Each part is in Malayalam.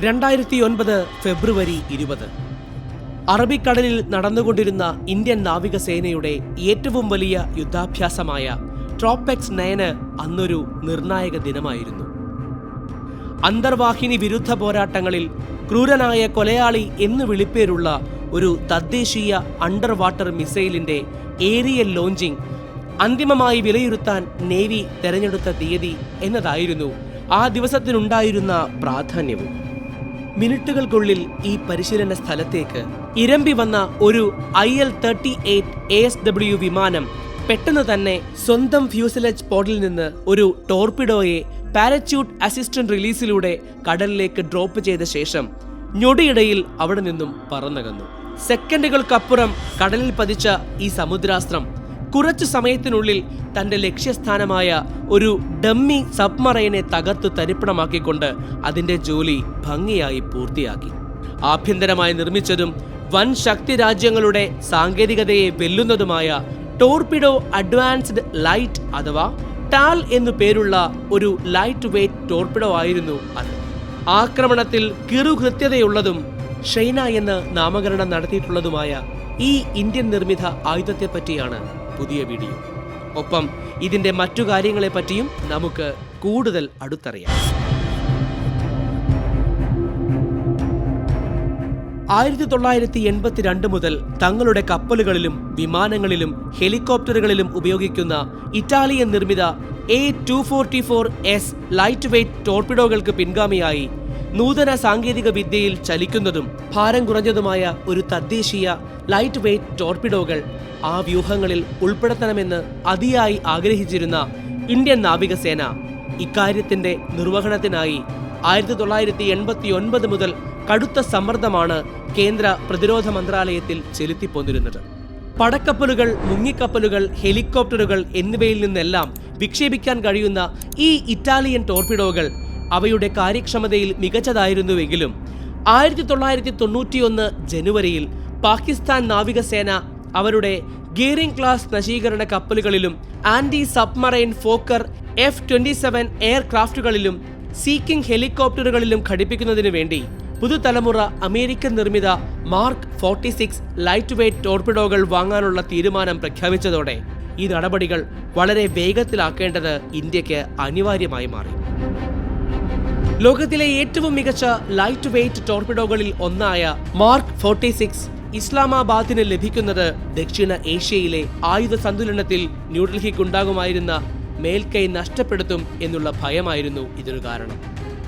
രണ്ടായിരത്തി ഒൻപത് ഫെബ്രുവരി ഇരുപത്. അറബിക്കടലിൽ നടന്നുകൊണ്ടിരുന്ന ഇന്ത്യൻ നാവികസേനയുടെ ഏറ്റവും വലിയ യുദ്ധാഭ്യാസമായ ട്രോപ്പെക്സ് നയന് അന്നൊരു നിർണായക ദിനമായിരുന്നു. അന്തർവാഹിനി വിരുദ്ധ പോരാട്ടങ്ങളിൽ ക്രൂരനായ കൊലയാളി എന്ന് വിളിപ്പേരുള്ള ഒരു തദ്ദേശീയ അണ്ടർ വാട്ടർ മിസൈലിന്റെ ഏരിയൽ ലോഞ്ചിങ് അന്തിമമായി വിലയിരുത്താൻ നേവി തെരഞ്ഞെടുത്ത തീയതി എന്നതായിരുന്നു ആ ദിവസത്തിനുണ്ടായിരുന്ന പ്രാധാന്യവും. മിനിറ്റുകൾക്കുള്ളിൽ ഈ പരിശീലന സ്ഥലത്തേക്ക് ഇരമ്പി വന്ന ഒരു I L thirty eight A S W വിമാനം പെട്ടെന്ന് തന്നെ സ്വന്തം ഫ്യൂസലേജ് പോഡിൽ നിന്ന് ഒരു ടോർപിഡോയെ പാരച്യൂട്ട് അസിസ്റ്റന്റ് റിലീസിലൂടെ കടലിലേക്ക് ഡ്രോപ്പ് ചെയ്ത ശേഷം ഞൊടിയിടയിൽ അവിടെ നിന്നും പറന്നകന്നു. സെക്കൻഡുകൾക്കപ്പുറം കടലിൽ പതിച്ച ഈ സമുദ്രാസ്ത്രം കുറച്ചു സമയത്തിനുള്ളിൽ തന്റെ ലക്ഷ്യസ്ഥാനമായ ഒരു ഡമ്മി സബ്മറൈനെ തകർത്ത് തരിപ്പണമാക്കിക്കൊണ്ട് അതിന്റെ ജോലി ഭംഗിയായി പൂർത്തിയാക്കി. ആഭ്യന്തരമായി നിർമ്മിച്ചതും വൻ ശക്തി രാജ്യങ്ങളുടെ സാങ്കേതികതയെ വെല്ലുന്നതുമായ ടോർപിഡോ അഡ്വാൻസ്ഡ് ലൈറ്റ് അഥവാ ടാൽ എന്നു പേരുള്ള ഒരു ലൈറ്റ് വെയ്റ്റ് ടോർപിഡോ ആയിരുന്നു അത്. ആക്രമണത്തിൽ കിറുകൃത്യതയുള്ളതും ഷൈന എന്ന് നാമകരണം നടത്തിയിട്ടുള്ളതുമായ ഈ ഇന്ത്യൻ നിർമ്മിത ആയുധത്തെപ്പറ്റിയാണ് പുതിയ വീഡിയോ. ഒപ്പം ഇതിന്റെ മറ്റു കാര്യങ്ങളെപ്പറ്റിയും നമുക്ക് കൂടുതൽ അടുത്തറിയാം. ആയിരത്തി തൊള്ളായിരത്തി എൺപത്തിരണ്ട് മുതൽ തങ്ങളുടെ കപ്പലുകളിലും വിമാനങ്ങളിലും ഹെലികോപ്റ്ററുകളിലും ഉപയോഗിക്കുന്ന ഇറ്റാലിയൻ നിർമ്മിത A two forty four S light weight ടോർപിഡോകൾക്ക് പിൻഗാമിയായി നൂതന സാങ്കേതിക വിദ്യയിൽ ചലിക്കുന്നതും ഭാരം കുറഞ്ഞതുമായ ഒരു തദ്ദേശീയ ലൈറ്റ് വെയ്റ്റ് ടോർപിഡോകൾ ആ വ്യൂഹങ്ങളിൽ ഉൾപ്പെടുത്തണമെന്ന് അതിയായി ആഗ്രഹിച്ചിരുന്ന ഇന്ത്യൻ നാവികസേന ഇക്കാര്യത്തിന്റെ നിർവഹണത്തിനായി ആയിരത്തി തൊള്ളായിരത്തി എൺപത്തി ഒൻപത് മുതൽ കടുത്ത സമ്മർദ്ദമാണ് കേന്ദ്ര പ്രതിരോധ മന്ത്രാലയത്തിൽ ചെലുത്തിപ്പോന്നിരുന്നത്. പടക്കപ്പലുകൾ മുങ്ങിക്കപ്പലുകൾ ഹെലികോപ്റ്ററുകൾ എന്നിവയിൽ നിന്നെല്ലാം വിക്ഷേപിക്കാൻ കഴിയുന്ന ഈ ഇറ്റാലിയൻ ടോർപിഡോകൾ അവയുടെ കാര്യക്ഷമതയിൽ മികച്ചതായിരുന്നുവെങ്കിലും ആയിരത്തി തൊള്ളായിരത്തി തൊണ്ണൂറ്റിയൊന്ന് ജനുവരിയിൽ പാകിസ്ഥാൻ നാവികസേന അവരുടെ ഗീറിംഗ് ക്ലാസ് നശീകരണ കപ്പലുകളിലും anti submarine Fokker F twenty seven എയർക്രാഫ്റ്റുകളിലും Sea King ഹെലികോപ്റ്ററുകളിലും ഘടിപ്പിക്കുന്നതിനു വേണ്ടി പുതുതലമുറ അമേരിക്കൻ നിർമ്മിത mark forty six light weight ടോർപിഡോകൾ വാങ്ങാനുള്ള തീരുമാനം പ്രഖ്യാപിച്ചതോടെ ഈ നടപടികൾ വളരെ വേഗത്തിലാക്കേണ്ടത് ഇന്ത്യയ്ക്ക് അനിവാര്യമായി മാറി. ലോകത്തിലെ ഏറ്റവും മികച്ച ലൈറ്റ് വെയ്റ്റ് ടോർപിഡോകളിൽ ഒന്നായ മാർക്ക് ഫോർട്ടി സിക്സ് ഇസ്ലാമാബാദിന് ലഭിക്കുന്നത് ദക്ഷിണ ഏഷ്യയിലെ ആയുധ സന്തുലനത്തിൽ ന്യൂഡൽഹിക്കുണ്ടാകുമായിരുന്ന മേൽക്കൈ നഷ്ടപ്പെടുത്തും എന്നുള്ള ഭയമായിരുന്നു ഇതിനു കാരണം.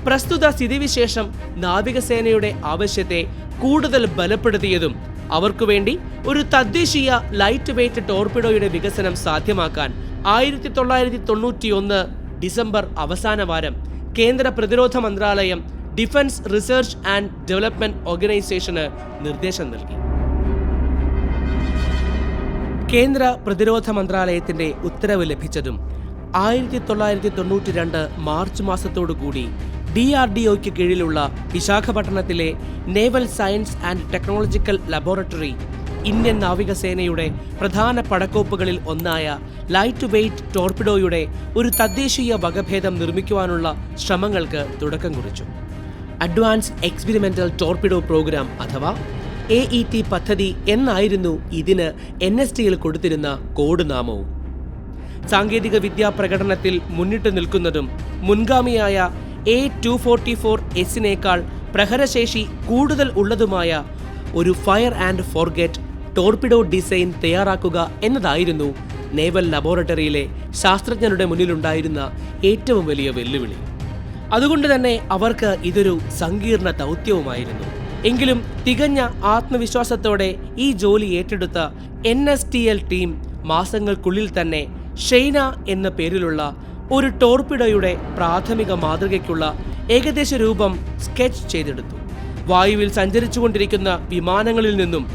പ്രസ്തുത സ്ഥിതിവിശേഷം നാവികസേനയുടെ ആവശ്യത്തെ കൂടുതൽ ബലപ്പെടുത്തിയതും അവർക്കു വേണ്ടി ഒരു തദ്ദേശീയ ലൈറ്റ് വെയ്റ്റ് ടോർപിഡോയുടെ വികസനം സാധ്യമാക്കാൻ ആയിരത്തി തൊള്ളായിരത്തി തൊണ്ണൂറ്റിയൊന്ന് ഡിസംബർ അവസാന വാരം കേന്ദ്ര പ്രതിരോധ മന്ത്രാലയം ഡിഫൻസ് റിസർച്ച് ആൻഡ് ഡെവലപ്മെന്റ് ഓർഗനൈസേഷന് നിർദ്ദേശം നൽകി. കേന്ദ്ര പ്രതിരോധ മന്ത്രാലയത്തിന്റെ ഉത്തരവ് ലഭിച്ചതും ആയിരത്തി തൊള്ളായിരത്തി തൊണ്ണൂറ്റി രണ്ട് മാർച്ച് മാസത്തോടുകൂടി ഡി ആർ ഡി ഒയ്ക്ക് കീഴിലുള്ള വിശാഖപട്ടണത്തിലെ naval science and technological laboratory Indian നാവികസേനയുടെ പ്രധാന പടക്കോപ്പുകളിൽ ഒന്നായ ലൈറ്റ് വെയ്റ്റ് ടോർപിഡോയുടെ ഒരു തദ്ദേശീയ വകഭേദം നിർമ്മിക്കുവാനുള്ള ശ്രമങ്ങൾക്ക് തുടക്കം കുറിച്ചു. അഡ്വാൻസ് എക്സ്പെരിമെന്റൽ ടോർപിഡോ പ്രോഗ്രാം അഥവാ എ ഇ ടി പദ്ധതി എന്നായിരുന്നു ഇതിന് എൻ എസ് ടിയിൽ കൊടുത്തിരുന്ന കോഡ് നാമവും. സാങ്കേതിക വിദ്യാ പ്രകടനത്തിൽ മുന്നിട്ട് നിൽക്കുന്നതും മുൻഗാമിയായ എ ടു ഫോർട്ടി ഫോർ എസിനേക്കാൾ പ്രഹരശേഷി കൂടുതൽ ഉള്ളതുമായ ഒരു fire and forget torpedo design തയ്യാറാക്കുക എന്നതായിരുന്നു നേവൽ ലബോറട്ടറിയിലെ ശാസ്ത്രജ്ഞരുടെ മുന്നിലുണ്ടായിരുന്ന ഏറ്റവും വലിയ വെല്ലുവിളി. അതുകൊണ്ട് തന്നെ അവർക്ക് ഇതൊരു സങ്കീർണ ദൗത്യവുമായിരുന്നു. എങ്കിലും തികഞ്ഞ ആത്മവിശ്വാസത്തോടെ ഈ ജോലി ഏറ്റെടുത്ത N S T L team മാസങ്ങൾക്കുള്ളിൽ തന്നെ ഷെയ്ന എന്ന പേരിലുള്ള ഒരു ടോർപിഡോയുടെ പ്രാഥമിക മാതൃകയ്ക്കുള്ള ഏകദേശ രൂപം സ്കെച്ച് ചെയ്തെടുത്തു. വായുവിൽ സഞ്ചരിച്ചുകൊണ്ടിരിക്കുന്ന വിമാനങ്ങളിൽ നിന്നും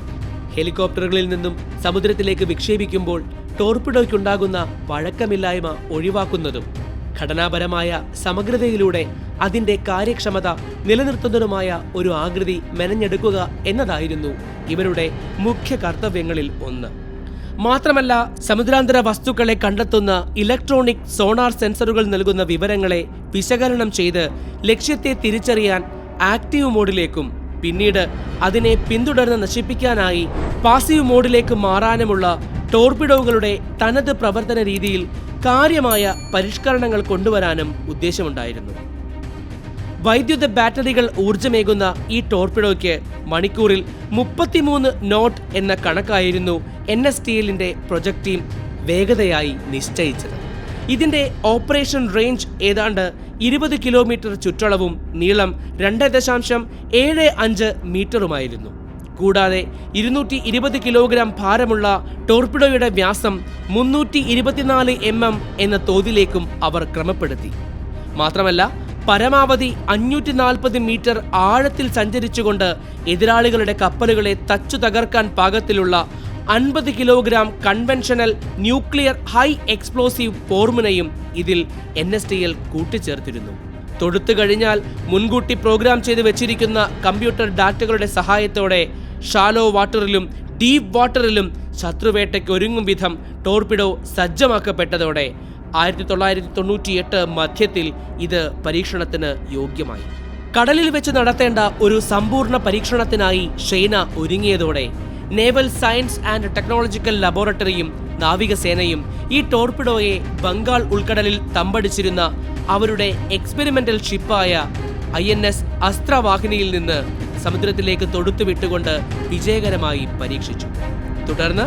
ഹെലികോപ്റ്ററുകളിൽ നിന്നും സമുദ്രത്തിലേക്ക് വിക്ഷേപിക്കുമ്പോൾ ടോർപിഡോയ്ക്കുണ്ടാകുന്ന വഴക്കമില്ലായ്മ ഒഴിവാക്കുന്നതും ഘടനാപരമായ സമഗ്രതയിലൂടെ അതിന്റെ കാര്യക്ഷമത നിലനിർത്തുന്നതുമായ ഒരു ആകൃതി മെനഞ്ഞെടുക്കുക എന്നതായിരുന്നു ഇവരുടെ മുഖ്യ കർത്തവ്യങ്ങളിൽ ഒന്ന്. മാത്രമല്ല സമുദ്രാന്തര വസ്തുക്കളെ കണ്ടെത്തുന്ന ഇലക്ട്രോണിക് സോണാർ സെൻസറുകൾ നൽകുന്ന വിവരങ്ങളെ വിശകലനം ചെയ്ത് ലക്ഷ്യത്തെ തിരിച്ചറിയാൻ ആക്റ്റീവ് മോഡിലേക്കും പിന്നീട് അതിനെ പിന്തുടർന്ന് നശിപ്പിക്കാനായി പാസീവ് മോഡിലേക്ക് മാറാനുമുള്ള ടോർപിഡോകളുടെ തനത് പ്രവർത്തന രീതിയിൽ കാര്യമായ പരിഷ്കരണങ്ങൾ കൊണ്ടുവരാനും ഉദ്ദേശമുണ്ടായിരുന്നു. വൈദ്യുത ബാറ്ററികൾ ഊർജമേകുന്ന ഈ ടോർപിഡോയ്ക്ക് മണിക്കൂറിൽ മുപ്പത്തിമൂന്ന് നോട്ട് എന്ന കണക്കായിരുന്നു എൻ എസ് ടി എല്ലിന്റെ പ്രൊജക്ട് ടീം വേഗതയായി നിശ്ചയിച്ചത്. ഇതിന്റെ ഓപ്പറേഷൻ റേഞ്ച് ഏതാണ്ട് ഇരുപത് കിലോമീറ്റർ ചുറ്റളവും നീളം രണ്ട് ദശാംശം ഏഴ് അഞ്ച് മീറ്ററുമായിരുന്നു. കൂടാതെ ഇരുന്നൂറ്റി ഇരുപത് കിലോഗ്രാം ഭാരമുള്ള ടോർപിഡോയുടെ വ്യാസം മുന്നൂറ്റി ഇരുപത്തിനാല് എം എം എന്ന തോതിലേക്കും അവർ ക്രമപ്പെടുത്തി. മാത്രമല്ല പരമാവധി അഞ്ഞൂറ്റി നാൽപ്പത് മീറ്റർ ആഴത്തിൽ സഞ്ചരിച്ചുകൊണ്ട് എതിരാളികളുടെ കപ്പലുകളെ തച്ചു തകർക്കാൻ പാകത്തിലുള്ള അൻപത് kilogram conventional nuclear high explosive ഫോർമുലയും ഇതിൽ എൻ എസ് ടി എൽ കൂട്ടിച്ചേർത്തിരുന്നു. തൊടുത്തു കഴിഞ്ഞാൽ മുൻകൂട്ടി പ്രോഗ്രാം ചെയ്ത് വെച്ചിരിക്കുന്ന കമ്പ്യൂട്ടർ ഡാറ്റകളുടെ സഹായത്തോടെ ഷാലോ വാട്ടറിലും ഡീപ് വാട്ടറിലും ശത്രുവേട്ടയ്ക്ക് ഒരുങ്ങും വിധം ടോർപിഡോ സജ്ജമാക്കപ്പെട്ടതോടെ ആയിരത്തി തൊള്ളായിരത്തി തൊണ്ണൂറ്റിയെട്ട് മധ്യത്തിൽ ഇത് പരീക്ഷണത്തിന് യോഗ്യമായി. കടലിൽ വെച്ച് നടത്തേണ്ട ഒരു സമ്പൂർണ പരീക്ഷണത്തിനായി ഷെയ്ന ഒരുങ്ങിയതോടെ നേവൽ സയൻസ് ആൻഡ് ടെക്നോളജിക്കൽ ലബോറട്ടറിയും നാവികസേനയും ഈ ടോർപിഡോയെ ബംഗാൾ ഉൾക്കടലിൽ തമ്പടിച്ചിരുന്ന അവരുടെ എക്സ്പെരിമെന്റൽ ഷിപ്പായ ഐ എൻ എസ് അസ്ത്രവാഹിനിയിൽ നിന്ന് സമുദ്രത്തിലേക്ക് തൊടുത്തുവിട്ടുകൊണ്ട് വിജയകരമായി പരീക്ഷിച്ചു. തുടർന്ന്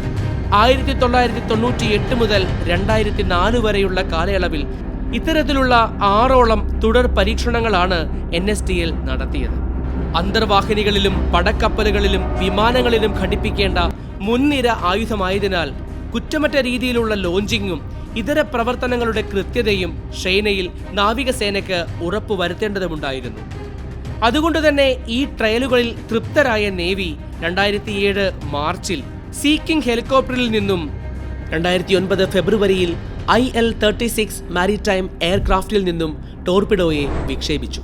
ആയിരത്തി തൊള്ളായിരത്തി തൊണ്ണൂറ്റി എട്ട് മുതൽ രണ്ടായിരത്തി നാല് വരെയുള്ള കാലയളവിൽ ഇത്തരത്തിലുള്ള ആറോളം തുടർ പരീക്ഷണങ്ങളാണ് എൻ എസ് ടി എൽ നടത്തിയത്. അന്തർവാഹിനികളിലും പടക്കപ്പലുകളിലും വിമാനങ്ങളിലും ഘടിപ്പിക്കേണ്ട മുൻനിര ആയുധമായതിനാൽ കുറ്റമറ്റ രീതിയിലുള്ള ലോഞ്ചിങ്ങും ഇതര പ്രവർത്തനങ്ങളുടെ കൃത്യതയും ഷെയ്നയിൽ നാവികസേനയ്ക്ക് ഉറപ്പുവരുത്തേണ്ടതുണ്ടായിരുന്നു അതുകൊണ്ട് തന്നെ ഈ ട്രയലുകളിൽ തൃപ്തരായ നേവി രണ്ടായിരത്തി ഏഴ് മാർച്ചിൽ സീക്കിംഗ് ഹെലികോപ്റ്ററിൽ നിന്നും രണ്ടായിരത്തി ഒൻപത് ഫെബ്രുവരിയിൽ I L thirty six maritime എയർക്രാഫ്റ്റിൽ നിന്നും ടോർപിഡോയെ വിക്ഷേപിച്ചു.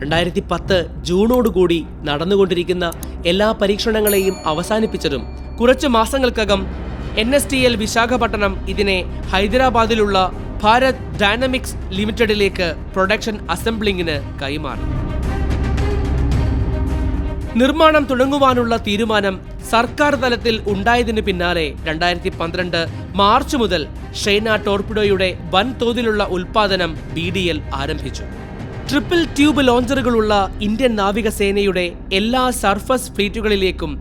രണ്ടായിരത്തി പത്ത് ജൂണോടുകൂടി നടന്നുകൊണ്ടിരിക്കുന്ന എല്ലാ പരീക്ഷണങ്ങളെയും അവസാനിപ്പിച്ചതും കുറച്ച് മാസങ്ങൾക്കകം N S T L Visakhapatnam ഇതിനെ ഹൈദരാബാദിലുള്ള ഭാരത് ഡൈനമിക്സ് ലിമിറ്റഡിലേക്ക് പ്രൊഡക്ഷൻ അസംബ്ലിങ്ങിന് കൈമാറി. നിർമ്മാണം തുടങ്ങുവാനുള്ള തീരുമാനം സർക്കാർ തലത്തിൽ ഉണ്ടായതിനു പിന്നാലെ രണ്ടായിരത്തി പന്ത്രണ്ട് മാർച്ച് മുതൽ ഷെയ്ന ടോർപിഡോയുടെ വൻതോതിലുള്ള ഉൽപാദനം ബി ആരംഭിച്ചു. ട്രിപ്പിൾ ട്യൂബ് ലോഞ്ചറുകളുള്ള ഇന്ത്യൻ നാവികസേനയുടെ എല്ലാ സർഫസ് ഫ്ലീറ്റുകളിലേക്കും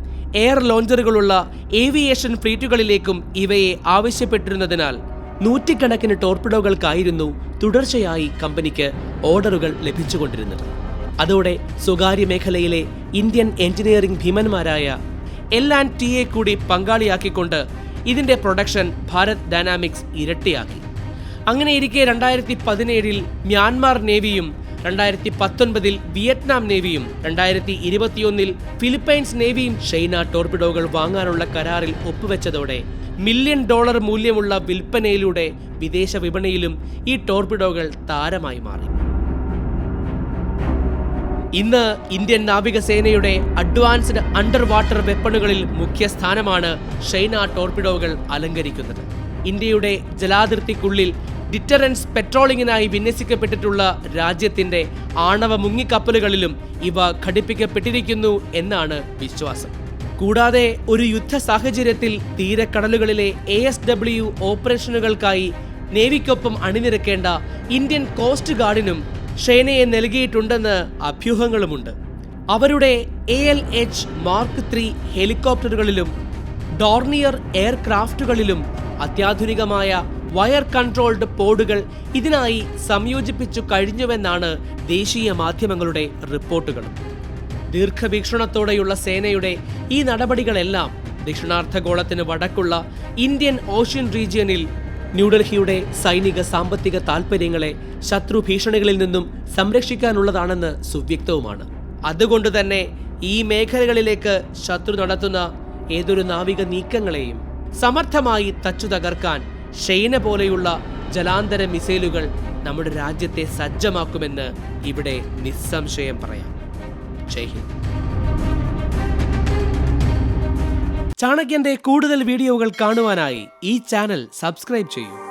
എയർ ലോഞ്ചറുകളുള്ള ഏവിയേഷൻ ഫ്ലീറ്റുകളിലേക്കും ഇവയെ ആവശ്യപ്പെട്ടിരുന്നതിനാൽ നൂറ്റിക്കണക്കിന് ടോർപിഡോകൾക്കായിരുന്നു തുടർച്ചയായി കമ്പനിക്ക് ഓർഡറുകൾ ലഭിച്ചുകൊണ്ടിരുന്നത്. അതോടെ സ്വകാര്യ മേഖലയിലെ ഇന്ത്യൻ എഞ്ചിനീയറിംഗ് ഭീമന്മാരായ എൽ ആൻഡ് ടി എ കൂടി പങ്കാളിയാക്കിക്കൊണ്ട് ഇതിന്റെ പ്രൊഡക്ഷൻ ഭാരത് ഡൈനാമിക്സ് ഇരട്ടിയാക്കി. അങ്ങനെയിരിക്കെ രണ്ടായിരത്തി പതിനേഴിൽ മ്യാൻമാർ നേവിയും രണ്ടായിരത്തി പത്തൊൻപതിൽ വിയറ്റ്നാം നേവിയും രണ്ടായിരത്തി ഇരുപത്തിയൊന്നിൽ ഫിലിപ്പൈൻസ് നേവിയും ഷെയ്ന ടോർപിഡോകൾ വാങ്ങാനുള്ള കരാറിൽ ഒപ്പുവെച്ചതോടെ മില്യൺ ഡോളർ മൂല്യമുള്ള വിൽപ്പനയിലൂടെ വിദേശ വിപണിയിലും ഈ ടോർപിഡോകൾ താരമായി മാറി. ഇന്ന് ഇന്ത്യൻ നാവികസേനയുടെ അഡ്വാൻസ്ഡ് അണ്ടർ വാട്ടർ വെപ്പണുകളിൽ മുഖ്യ സ്ഥാനമാണ് ഷൈന ടോർപിഡോകൾ അലങ്കരിക്കുന്നത്. ഇന്ത്യയുടെ ജലാതിർത്തിക്കുള്ളിൽ ഡിറ്ററൻസ് പെട്രോളിങ്ങിനായി വിന്യസിക്കപ്പെട്ടിട്ടുള്ള രാജ്യത്തിന്റെ ആണവ മുങ്ങിക്കപ്പലുകളിലും ഇവ ഘടിപ്പിക്കപ്പെട്ടിരിക്കുന്നു എന്നാണ് വിശ്വാസം. കൂടാതെ ഒരു യുദ്ധ സാഹചര്യത്തിൽ തീരക്കടലുകളിലെ എ എസ് ഡബ്ല്യു ഓപ്പറേഷനുകൾക്കായി നേവിക്കൊപ്പം അണിനിരക്കേണ്ട ഇന്ത്യൻ കോസ്റ്റ് ഗാർഡിനും ഷേനയെ നൽകിയിട്ടുണ്ടെന്ന് അഭ്യൂഹങ്ങളുമുണ്ട്. അവരുടെ A L H Mark three ഹെലികോപ്റ്ററുകളിലും Dornier എയർക്രാഫ്റ്റുകളിലും അത്യാധുനികമായ വയർ കൺട്രോൾഡ് പോഡുകൾ ഇതിനായി സംയോജിപ്പിച്ചു കഴിഞ്ഞുവെന്നാണ് ദേശീയ മാധ്യമങ്ങളുടെ റിപ്പോർട്ടുകൾ ദീർഘവീക്ഷണത്തോടെയുള്ള സേനയുടെ ഈ നടപടികളെല്ലാം ദക്ഷിണാർദ്ധഗോളത്തിന് വടക്കുള്ള ഇന്ത്യൻ ഓഷ്യൻ റീജിയനിൽ ന്യൂഡൽഹിയുടെ സൈനിക സാമ്പത്തിക താൽപ്പര്യങ്ങളെ ശത്രു ഭീഷണികളിൽ നിന്നും സംരക്ഷിക്കാനുള്ളതാണെന്ന് സുവ്യക്തവുമാണ്. അതുകൊണ്ട് തന്നെ ഈ മേഖലകളിലേക്ക് ശത്രു നടത്തുന്ന ഏതൊരു നാവിക നീക്കങ്ങളെയും സമർത്ഥമായി തച്ചു തകർക്കാൻ ഷെയ്ന പോലെയുള്ള ജലാന്തര മിസൈലുകൾ നമ്മുടെ രാജ്യത്തെ സജ്ജമാക്കുമെന്ന് ഇവിടെ നിസ്സംശയം പറയാം. ജയ് ചാണക്യന്റെ കൂടുതൽ വീഡിയോകൾ കാണുവാനായി ഈ ചാനൽ സബ്സ്ക്രൈബ് ചെയ്യൂ.